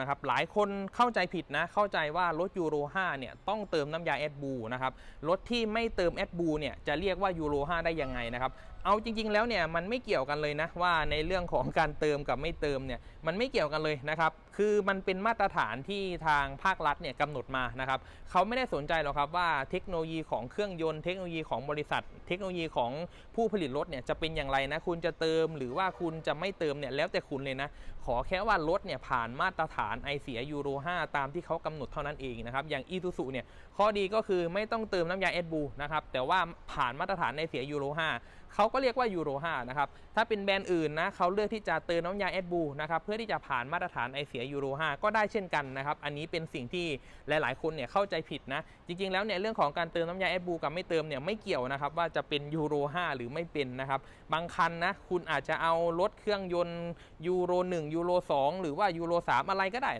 นะครับหลายคนเข้าใจผิดนะ เข้าใจว่ารถยูโร5เนี่ยต้องเติมน้ำยาแอดบูนะครับรถที่ไม่เติมแอดบูเนี่ยจะเรียกว่ายูโร5ได้ยังไงนะครับเอาจริง ๆ แล้วเนี่ยมันไม่เกี่ยวกันเลยนะว่าในเรื่องของการเติมกับไม่เติมเนี่ยมันไม่เกี่ยวกันเลยนะครับคือมันเป็นมาตรฐานที่ทางภาครัฐเนี่ยกำหนดมานะครับเขาไม่ได้สนใจหรอกครับว่าเทคโนโลยีของเครื่องยนต์เทคโนโลยีของบริษัท เทคโนโลยีของผู้ผลิตรถเนี่ยจะเป็นอย่างไรนะคุณจะเติมหรือว่าคุณจะไม่เติมเนี่ยแล้วแต่คุณเลยนะขอแค่ว่ารถเนี่ยผ่านมาตรฐานไอเสียยูโร 5 ตามที่เขากำหนดเท่านั้นเองนะครับ อย่างอีทูสุเนี่ย ข้อดีก็คือไม่ต้องเติมน้ำยาเอสบูนะครับ แต่ว่าผ่านมาตรฐานไอเสียยูโร 5 เขาก็เรียกว่ายูโร 5 นะครับ ถ้าเป็นแบรนด์อื่นนะเขาเลือกที่จะเติมน้ำยาเอสบูนะครับ เพื่อที่จะผ่านมาตรฐานไอเสียยูโร 5 ก็ได้เช่นกันนะครับ อันนี้เป็นสิ่งที่หลาย ๆ คนเนี่ยเข้าใจผิดนะ จริง ๆ แล้วเนี่ยเรื่องของการเติมน้ำยาเอสบูกับไม่เติมเนี่ยไม่เกี่ยวนะครับว่าจะเป็นยูโร 5 หรือไม่เป็นนะครับ บางคันนะคุณอาจจะเอารถเครื่องยนต์ยูโร 1 ยูโร 2 หรือว่ายูโร 3 อะไรก็